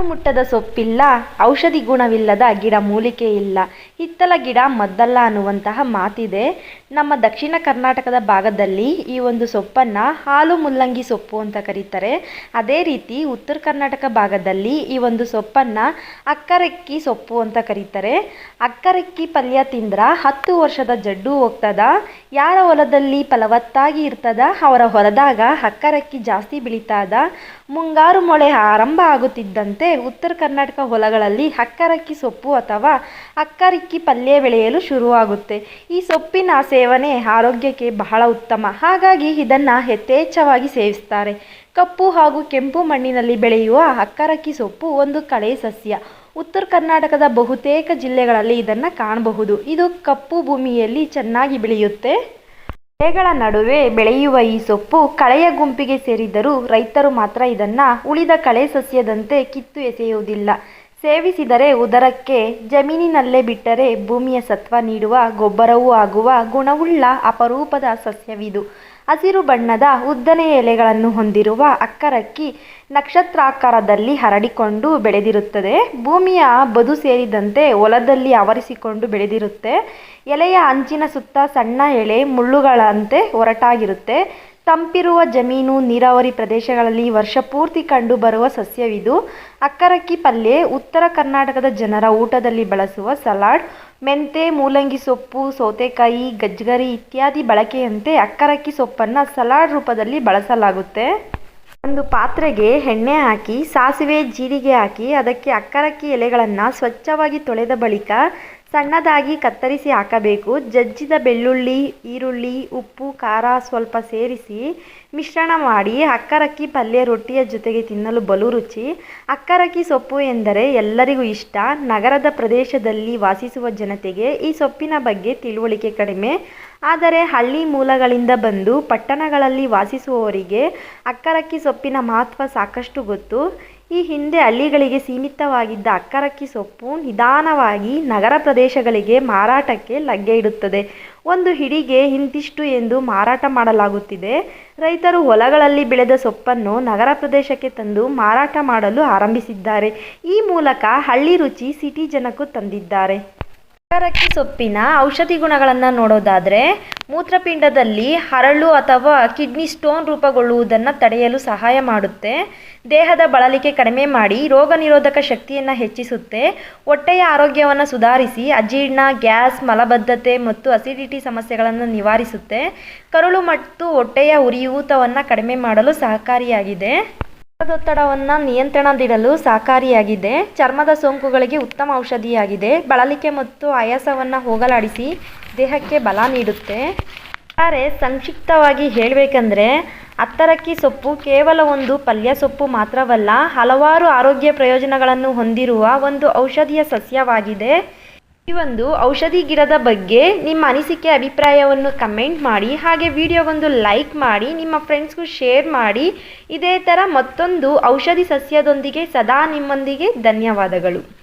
ಮುಟ್ಟದ ಸೊಪ್ಪಿಲ್ಲ, ಔಷಧಿ ಗುಣವಿಲ್ಲದ ಗಿಡ ಮೂಲಿಕೆ ಇಲ್ಲ. ಹಿತ್ತಲ ಗಿಡ ಮದ್ದಲ್ಲ ಅನ್ನುವಂತಹ ಮಾತಿದೆ. ನಮ್ಮ ದಕ್ಷಿಣ ಕರ್ನಾಟಕದ ಭಾಗದಲ್ಲಿ ಈ ಒಂದು ಸೊಪ್ಪನ್ನು ಹಾಲು ಮುಲ್ಲಂಗಿ ಸೊಪ್ಪು ಅಂತ ಕರೀತಾರೆ. ಅದೇ ರೀತಿ ಉತ್ತರ ಕರ್ನಾಟಕ ಭಾಗದಲ್ಲಿ ಈ ಒಂದು ಸೊಪ್ಪನ್ನು ಅಕ್ಕರೆಕ್ಕಿ ಸೊಪ್ಪು ಅಂತ ಕರೀತಾರೆ. ಅಕ್ಕರೆಕ್ಕಿ ಪಲ್ಯ ತಿಂದ್ರ ಹತ್ತು ವರ್ಷದ ಜಡ್ಡು ಹೋಗ್ತದ. ಯಾರ ಹೊಲದಲ್ಲಿ ಫಲವತ್ತಾಗಿ ಇರ್ತದ, ಅವರ ಹೊಲದಾಗ ಅಕ್ಕರಕ್ಕಿ ಜಾಸ್ತಿ ಬೆಳೀತದ. ಮುಂಗಾರು ಮಳೆ ಆರಂಭ ಆಗುತ್ತಿದ್ದಂತೆ ಉತ್ತರ ಕರ್ನಾಟಕ ಹೊಲಗಳಲ್ಲಿ ಅಕ್ಕರಕ್ಕಿ ಸೊಪ್ಪು ಅಥವಾ ಅಕ್ಕರಕ್ಕಿ ಪಲ್ಯ ಬೆಳೆಯಲು ಶುರುವಾಗುತ್ತೆ. ಈ ಸೊಪ್ಪಿನ ಸೇವನೆ ಆರೋಗ್ಯಕ್ಕೆ ಬಹಳ ಉತ್ತಮ. ಹಾಗಾಗಿ ಇದನ್ನು ಯಥೇಚ್ಛವಾಗಿ ಸೇವಿಸ್ತಾರೆ. ಕಪ್ಪು ಹಾಗೂ ಕೆಂಪು ಮಣ್ಣಿನಲ್ಲಿ ಬೆಳೆಯುವ ಅಕ್ಕರಕ್ಕಿ ಸೊಪ್ಪು ಒಂದು ಕಳೆ ಸಸ್ಯ. ಉತ್ತರ ಕರ್ನಾಟಕದ ಬಹುತೇಕ ಜಿಲ್ಲೆಗಳಲ್ಲಿ ಇದನ್ನು ಕಾಣಬಹುದು. ಇದು ಕಪ್ಪು ಭೂಮಿಯಲ್ಲಿ ಚೆನ್ನಾಗಿ ಬೆಳೆಯುತ್ತೆ. ಬೆಳೆಗಳ ನಡುವೆ ಬೆಳೆಯುವ ಈ ಸೊಪ್ಪು ಕಳೆಯ ಗುಂಪಿಗೆ ಸೇರಿದರೂ ರೈತರು ಮಾತ್ರ ಇದನ್ನ ಉಳಿದ ಕಳೆ ಸಸ್ಯದಂತೆ ಕಿತ್ತು ಎಸೆಯುವುದಿಲ್ಲ. ಸೇವಿಸಿದರೆ ಉದರಕ್ಕೆ ಜಮೀನಿನಲ್ಲೇ ಬಿಟ್ಟರೆ ಭೂಮಿಯ ಸತ್ವ ನೀಡುವ ಗೊಬ್ಬರವೂ ಆಗುವ ಗುಣವುಳ್ಳ ಅಪರೂಪದ ಸಸ್ಯವಿದು. ಹಸಿರು ಬಣ್ಣದ ಉದ್ದನೆಯ ಎಲೆಗಳನ್ನು ಹೊಂದಿರುವ ಅಕ್ಕರಕ್ಕಿ ನಕ್ಷತ್ರಾಕಾರದಲ್ಲಿ ಹರಡಿಕೊಂಡು ಬೆಳೆದಿರುತ್ತದೆ. ಭೂಮಿಯ ಬದು ಸೇರಿದಂತೆ ಹೊಲದಲ್ಲಿ ಆವರಿಸಿಕೊಂಡು ಬೆಳೆದಿರುತ್ತೆ. ಎಲೆಯ ಅಂಚಿನ ಸುತ್ತ ಸಣ್ಣ ಎಳೆ ಮುಳ್ಳುಗಳಂತೆ ಒರಟಾಗಿರುತ್ತೆ. ತಂಪಿರುವ ಜಮೀನು ನೀರಾವರಿ ಪ್ರದೇಶಗಳಲ್ಲಿ ವರ್ಷಪೂರ್ತಿ ಕಂಡು ಬರುವ ಸಸ್ಯವಿದು. ಅಕ್ಕರಕ್ಕಿ ಪಲ್ಯ, ಉತ್ತರ ಕರ್ನಾಟಕದ ಜನರ ಊಟದಲ್ಲಿ ಬಳಸುವ ಸಲಾಡ್, ಮೆಂತೆ, ಮೂಲಂಗಿ ಸೊಪ್ಪು, ಸೌತೆಕಾಯಿ ಗಜ್ಗರಿ ಇತ್ಯಾದಿ ಬಳಕೆಯಂತೆ ಅಕ್ಕರಕ್ಕಿ ಸೊಪ್ಪನ್ನು ಸಲಾಡ್ ರೂಪದಲ್ಲಿ ಬಳಸಲಾಗುತ್ತೆ. ಒಂದು ಪಾತ್ರೆಗೆ ಎಣ್ಣೆ ಹಾಕಿ, ಸಾಸಿವೆ, ಜೀರಿಗೆ ಹಾಕಿ, ಅದಕ್ಕೆ ಅಕ್ಕರಕ್ಕಿ ಎಲೆಗಳನ್ನು ಸ್ವಚ್ಛವಾಗಿ ತೊಳೆದ ಬಳಿಕ ಸಣ್ಣದಾಗಿ ಕತ್ತರಿಸಿ ಹಾಕಬೇಕು. ಜಜ್ಜಿದ ಬೆಳ್ಳುಳ್ಳಿ, ಈರುಳ್ಳಿ, ಉಪ್ಪು, ಖಾರ ಸ್ವಲ್ಪ ಸೇರಿಸಿ ಮಿಶ್ರಣ ಮಾಡಿ ಅಕ್ಕರಕ್ಕಿ ಪಲ್ಯ ರೊಟ್ಟಿಯ ಜೊತೆಗೆ ತಿನ್ನಲು ಬಲು ರುಚಿ. ಅಕ್ಕರಕ್ಕಿ ಸೊಪ್ಪು ಎಂದರೆ ಎಲ್ಲರಿಗೂ ಇಷ್ಟ. ನಗರದ ಪ್ರದೇಶದಲ್ಲಿ ವಾಸಿಸುವ ಜನತೆಗೆ ಈ ಸೊಪ್ಪಿನ ಬಗ್ಗೆ ತಿಳುವಳಿಕೆ ಕಡಿಮೆ. ಆದರೆ ಹಳ್ಳಿ ಮೂಲಗಳಿಂದ ಬಂದು ಪಟ್ಟಣಗಳಲ್ಲಿ ವಾಸಿಸುವವರಿಗೆ ಅಕ್ಕರಕ್ಕಿ ಸೊಪ್ಪಿನ ಮಹತ್ವ ಸಾಕಷ್ಟು ಗೊತ್ತು. ಈ ಹಿಂದೆ ಹಳ್ಳಿಗಳಿಗೆ ಸೀಮಿತವಾಗಿದ್ದ ಅಕ್ಕರಕ್ಕಿ ಸೊಪ್ಪು ನಿಧಾನವಾಗಿ ನಗರ ಪ್ರದೇಶಗಳಿಗೆ ಮಾರಾಟಕ್ಕೆ ಲಗ್ಗೆ ಇಡುತ್ತದೆ. ಒಂದು ಹಿಡಿಗೆ ಇಂತಿಷ್ಟು ಎಂದು ಮಾರಾಟ ಮಾಡಲಾಗುತ್ತಿದೆ. ರೈತರು ಹೊಲಗಳಲ್ಲಿ ಬೆಳೆದ ಸೊಪ್ಪನ್ನು ನಗರ ಪ್ರದೇಶಕ್ಕೆ ತಂದು ಮಾರಾಟ ಮಾಡಲು ಆರಂಭಿಸಿದ್ದಾರೆ. ಈ ಮೂಲಕ ಹಳ್ಳಿ ರುಚಿ ಸಿಟಿ ಜನಕ್ಕೂ ತಂದಿದ್ದಾರೆ. ಅಕ್ಕರಕ್ಕಿ ಸೊಪ್ಪಿನ ಔಷಧಿ ಗುಣಗಳನ್ನು ನೋಡೋದಾದರೆ ಮೂತ್ರಪಿಂಡದಲ್ಲಿ ಹರಳು ಅಥವಾ ಕಿಡ್ನಿ ಸ್ಟೋನ್ ರೂಪುಗೊಳ್ಳುವುದನ್ನು ತಡೆಯಲು ಸಹಾಯ ಮಾಡುತ್ತೆ. ದೇಹದ ಬಳಲಿಕೆ ಕಡಿಮೆ ಮಾಡಿ ರೋಗ ನಿರೋಧಕ ಶಕ್ತಿಯನ್ನು ಹೆಚ್ಚಿಸುತ್ತೆ. ಹೊಟ್ಟೆಯ ಆರೋಗ್ಯವನ್ನು ಸುಧಾರಿಸಿ ಅಜೀರ್ಣ, ಗ್ಯಾಸ್, ಮಲಬದ್ಧತೆ ಮತ್ತು ಅಸಿಡಿಟಿ ಸಮಸ್ಯೆಗಳನ್ನು ನಿವಾರಿಸುತ್ತೆ. ಕರುಳು ಮತ್ತು ಹೊಟ್ಟೆಯ ಉರಿಯೂತವನ್ನು ಕಡಿಮೆ ಮಾಡಲು ಸಹಕಾರಿಯಾಗಿದೆ. ರಕ್ತದೊತ್ತಡವನ್ನು ನಿಯಂತ್ರಣದಿಡಲು ಸಹಕಾರಿಯಾಗಿದೆ. ಚರ್ಮದ ಸೋಂಕುಗಳಿಗೆ ಉತ್ತಮ ಔಷಧಿಯಾಗಿದೆ. ಬಳಲಿಕೆ ಮತ್ತು ಆಯಾಸವನ್ನು ಹೋಗಲಾಡಿಸಿ ದೇಹಕ್ಕೆ ಬಲ ನೀಡುತ್ತೆ. ಆದರೆ ಸಂಕ್ಷಿಪ್ತವಾಗಿ ಹೇಳಬೇಕಂದ್ರೆ ಅತ್ತರಕ್ಕಿ ಸೊಪ್ಪು ಕೇವಲ ಒಂದು ಪಲ್ಯ ಸೊಪ್ಪು ಮಾತ್ರವಲ್ಲ, ಹಲವಾರು ಆರೋಗ್ಯ ಪ್ರಯೋಜನಗಳನ್ನು ಹೊಂದಿರುವ ಒಂದು ಔಷಧೀಯ ಸಸ್ಯವಾಗಿದೆ. ಈ ಒಂದು ಔಷಧಿ ಗಿಡದ ಬಗ್ಗೆ ನಿಮ್ಮ ಅನಿಸಿಕೆ, ಅಭಿಪ್ರಾಯವನ್ನು ಕಮೆಂಟ್ ಮಾಡಿ, ಹಾಗೆ ವಿಡಿಯೋಗೊಂದು ಲೈಕ್ ಮಾಡಿ, ನಿಮ್ಮ ಫ್ರೆಂಡ್ಸ್ಗೂ ಶೇರ್ ಮಾಡಿ. ಇದೇ ಥರ ಮತ್ತೊಂದು ಔಷಧಿ ಸಸ್ಯದೊಂದಿಗೆ ಸದಾ ನಿಮ್ಮೊಂದಿಗೆ ಧನ್ಯವಾದಗಳು.